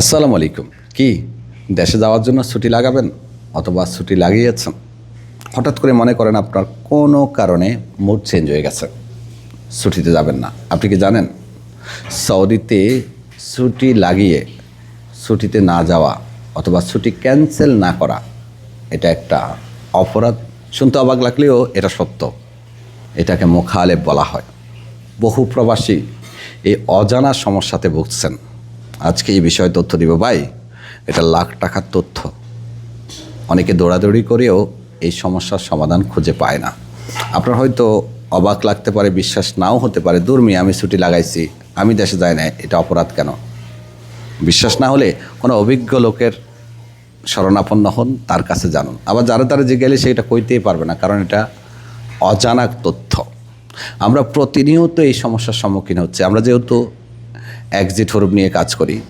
আসসালামু আলাইকুম। কি, দেশে যাওয়ার জন্য ছুটি লাগাবেন অথবা ছুটি লাগিয়েছেন? হঠাৎ করে মনে করেন আপনার কোনো কারণে মুড চেঞ্জ হয়ে গেছে। ছুটিতে যাবেন না। আপনি কি জানেন? সৌদিতে ছুটি লাগিয়ে ছুটিতে না যাওয়া অথবা ছুটি ক্যান্সেল না করা, এটা একটা অপরাধ। শুনতে অবাক লাগলেও এটা সত্য। এটাকে মোখালেব বলা হয়। বহু প্রবাসী এই অজানা সমস্যাতে ভুগছেন। আজকে এই বিষয়ে তথ্য দিব। ভাই, এটা লাখ টাকার তথ্য। অনেকে দৌড়াদৌড়ি করেও এই সমস্যার সমাধান খুঁজে পায় না। আপনার হয়তো অবাক লাগতে পারে, বিশ্বাস নাও হতে পারে দূরমি আমি ছুটি লাগাইছি, আমি দেশে যাই না এটা অপরাধ কেন? বিশ্বাস না হলে কোনো অভিজ্ঞ লোকের শরণাপন্ন হন, তার কাছে জানুন। আবার যারা তারা যে গেলে সেটা কইতেই পারবে না, কারণ এটা অজানা তথ্য। আমরা প্রতিনিয়ত এই সমস্যার সম্মুখীন হচ্ছে। আমরা যেহেতু একজিট হরুপ নিয়ে কাজ করি।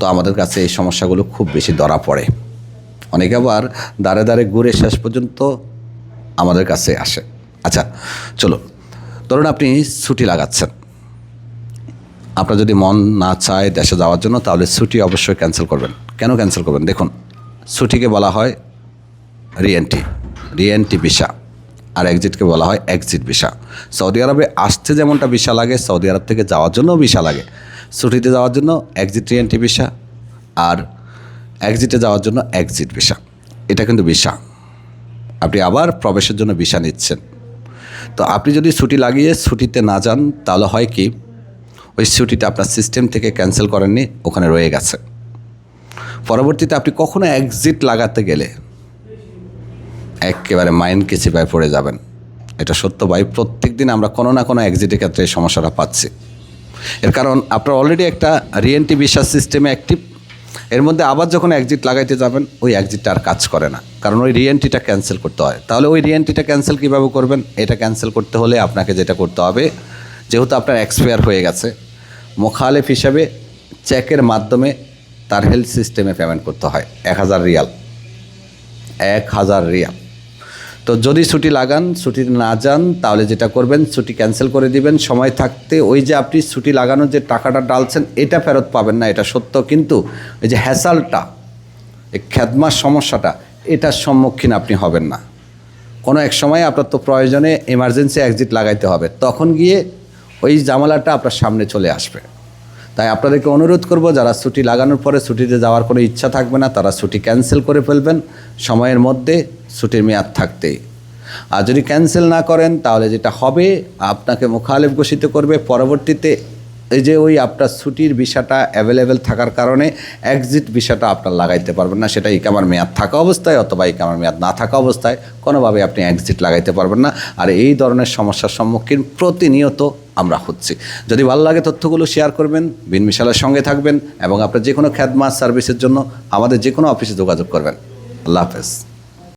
তো আমাদের কাছে এই সমস্যাগুলো খুব বেশি ধরা পড়ে। অনেকে আবার দাঁড়ে দাঁড়ে ঘুরে শেষ পর্যন্ত আমাদের কাছে আসে। আচ্ছা চলো। ধরুন আপনি ছুটি লাগাচ্ছেন। আপনার যদি মন না চায় দেশে যাওয়ার জন্য, তাহলে ছুটি অবশ্যই ক্যান্সেল করবেন। কেন ক্যান্সেল করবেন? দেখুন, ছুটিকে বলা হয় রিএনটি রিএনটি ভিসা আর এক্সিটকে বলা হয় এক্সিট ভিসা সৌদি আরবে আসতে যেমনটা ভিসা লাগে, সৌদি আরব থেকে যাওয়ার জন্যও ভিসা লাগে। ছুটিতে যাওয়ার জন্য এক্সিট রিএনটি ভিসা আর এক্সিটে যাওয়ার জন্য এক্সিট ভিসা এটা কিন্তু ভিসা আপনি আবার প্রবেশের জন্য ভিসা নিচ্ছেন। তো আপনি যদি ছুটি লাগিয়ে ছুটিতে না যান, তাহলে হয় কি, ওই ছুটিটা আপনার সিস্টেম থেকে ক্যান্সেল করেননি, ওখানে রয়ে গেছে। পরবর্তীতে আপনি কখনো এক্সিট লাগাতে গেলে একেবারে মাইন্ড কেচিপায় পড়ে যাবেন। এটা সত্য ভাই প্রত্যেক দিন আমরা কোনো না কোনো এক্সিটের ক্ষেত্রে এই সমস্যাটা পাচ্ছি। এর কারণ, আপনার অলরেডি একটা রিএনটি বিশ্বাস সিস্টেমে অ্যাক্টিভ এর মধ্যে আবার যখন এক্সিট লাগাইতে যাবেন, ওই এক্সিটটা আর কাজ করে না। কারণ ওই রিএনটিটা ক্যান্সেল করতে হয়। তাহলে ওই রিএনটিটা ক্যান্সেল কীভাবে করবেন? এটা ক্যান্সেল করতে হলে আপনাকে যেটা করতে হবে, যেহেতু আপনার এক্সপায়ার হয়ে গেছে, মোখালেফ হিসাবে চেকের মাধ্যমে তার হেলথ সিস্টেমে পেমেন্ট করতে হয়। এক হাজার রিয়াল। এক হাজার রিয়াল। তো যদি ছুটি লাগান, ছুটি না যান, তাহলে যেটা করবেন, ছুটি ক্যান্সেল করে দিবেন। সময় থাকতে ওই যে আপনি ছুটি লাগানোর যে টাকাটা ডালছেন, এটা ফেরত পাবেন না, এটা সত্য। কিন্তু এই যে হ্যাসালটা এই খ্যাদমার সমস্যাটা, এটার সম্মুখীন আপনি হবেন না। কোনো এক সময় আপনার তো প্রয়োজনে এমার্জেন্সি এক্সিট লাগাইতে হবে। তখন গিয়ে ওই জামালাটা আপনার সামনে চলে আসবে। তাই আপনাদেরকে অনুরোধ করব, যারা ছুটি লাগানোর পরে ছুটিতে যাওয়ার কোনো ইচ্ছা থাকবে না, তারা ছুটি ক্যান্সেল করে ফেলবেন। সময়ের মধ্যে ছুটির মেয়াদ থাকতে আর যদি ক্যান্সেল না করেন, তাহলে যেটা হবে, আপনাকে মুখালেফ ঘোষিত করবে, পরবর্তীতে এই যে ওই আপনার ছুটির ভিসাটা অ্যাভেলেবেল থাকার কারণে এক্সিট ভিসাটা আপনার লাগাইতে পারবেন না, সেটা ইকামার মেয়াদ থাকা অবস্থায় অথবা ইকামার মেয়াদ না থাকা অবস্থায় কোনোভাবে আপনি এক্সিট লাগাইতে পারবেন না। আর এই ধরনের সমস্যার সম্মুখীন প্রতিনিয়ত আমরা হচ্ছি। যদি ভালো লাগে তথ্যগুলো শেয়ার করবেন, বিন মিশালের সঙ্গে থাকবেন এবং আপনার যে কোনো খ্যাদমা সার্ভিসের জন্য আমাদের যে কোনো অফিসে যোগাযোগ করবেন। আল্লাহ হাফেজ।